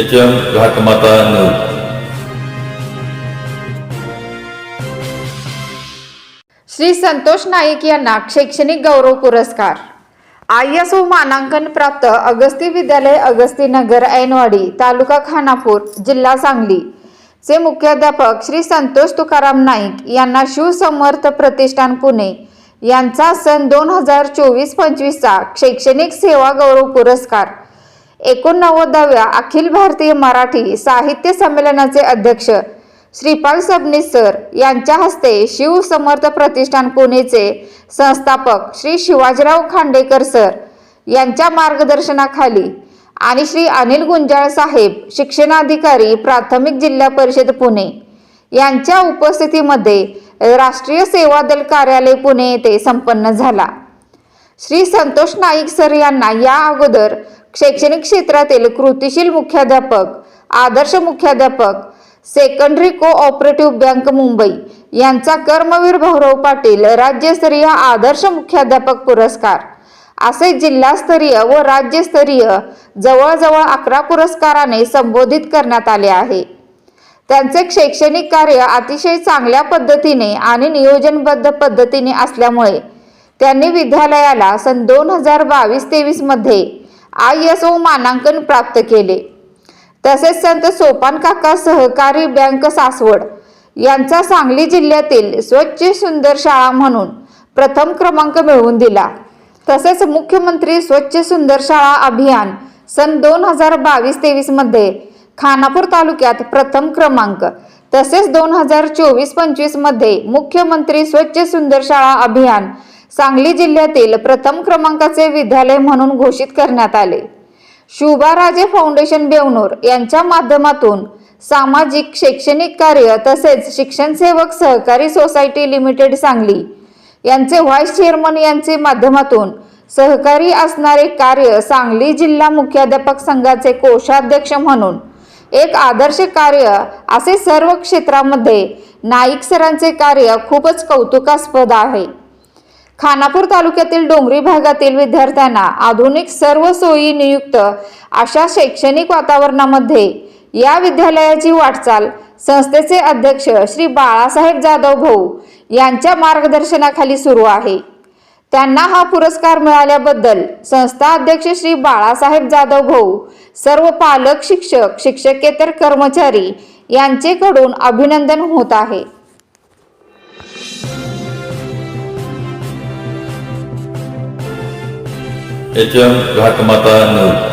H M Ghatmata news Shri Santosh Naik यांना शैक्षणिक गौरव पुरस्कार. आय एस ओ मानांकन प्राप्त अगस्ती विद्यालय अगस्ती नगर ऐनवाडी तालुका खानापूर जिल्हा सांगली. चे मुख्याध्यापक श्री संतोष तुकाराम नाईक यांना शिवसमर्थ प्रतिष्ठान पुणे यांचा सन दोन हजार चोवीस पंचवीसचा शैक्षणिक सेवा गौरव पुरस्कार. एकोणनव्वदाव्या अखिल भारतीय मराठी साहित्य संमेलनाचे अध्यक्ष श्रीपाल सबनीस सर यांच्या हस्ते शिव समर्थ प्रतिष्ठान पुणेचे संस्थापक श्री शिवाजीराव खांडेकर सर यांच्या मार्गदर्शनाखाली आणि श्री अनिल गुंजाळ साहेब शिक्षणाधिकारी प्राथमिक जिल्हा परिषद पुणे यांच्या उपस्थितीमध्ये राष्ट्रीय सेवा दल कार्यालय पुणे येथे संपन्न झाला. श्री संतोष नाईक सर यांना या अगोदर शैक्षणिक क्षेत्रातील कृतीशील मुख्याध्यापक आदर्श मुख्याध्यापक सेकंडरी कोऑपरेटिव्ह बँक मुंबई यांचा कर्मवीर भाऊराव पाटील राज्यस्तरीय आदर्श मुख्याध्यापक पुरस्कार. असे जिल्हास्तरीय व राज्यस्तरीय जवळजवळ अकरा पुरस्काराने संबोधित करण्यात आले आहे. त्यांचे शैक्षणिक कार्य अतिशय चांगल्या पद्धतीने आणि नियोजनबद्ध पद्धतीने असल्यामुळे त्यांनी विद्यालयाला सन दोन हजार बावीस तेवीसमध्ये मध्ये आय एस ओ मानांकन प्राप्त केले. तसेच संत सोपान काका सहकारी बँक सासवड यांचा सांगली जिल्ह्यातील स्वच्छ सुंदर शाळा म्हणून प्रथम क्रमांक मिळवून दिला. तसेच मुख्यमंत्री स्वच्छ सुंदर शाळा अभियान सन दोन हजार बावीस तेवीसमध्ये खानापूर तालुक्यात प्रथम क्रमांक. तसेच दोन हजार चोवीस पंचवीसमध्ये मुख्यमंत्री स्वच्छ सुंदर शाळा अभियान सांगली जिल्ह्यातील प्रथम क्रमांकाचे विद्यालय म्हणून घोषित करण्यात आले. शुभाराजे फाउंडेशन बेवनूर यांच्या माध्यमातून सामाजिक शैक्षणिक कार्य तसेच शिक्षण सेवक सहकारी सोसायटी लिमिटेड सांगली यांचे व्हाईस चेअरमन यांचे माध्यमातून सहकारी असणारे कार्य सांगली जिल्हा मुख्याध्यापक संघाचे कोषाध्यक्ष म्हणून एक आदर्श कार्य असे सर्व क्षेत्रामध्ये नाईक सरांचे कार्य खूपच कौतुकास्पद आहे. खानापूर तालुक्यातील डोंगरी भागातील विद्यार्थ्यांना आधुनिक सर्व सोयी नियुक्त अशा शैक्षणिक वातावरणामध्ये या विद्यालयाची वाटचाल संस्थेचे अध्यक्ष श्री बाळासाहेब जाधव भाऊ यांच्या मार्गदर्शनाखाली सुरू आहे. त्यांना हा पुरस्कार मिळाल्याबद्दल संस्था अध्यक्ष श्री बाळासाहेब जाधव भाऊ सर्व पालक शिक्षक शिक्षकेतर कर्मचारी यांचेकडून अभिनंदन होत आहे. H M Ghatmata news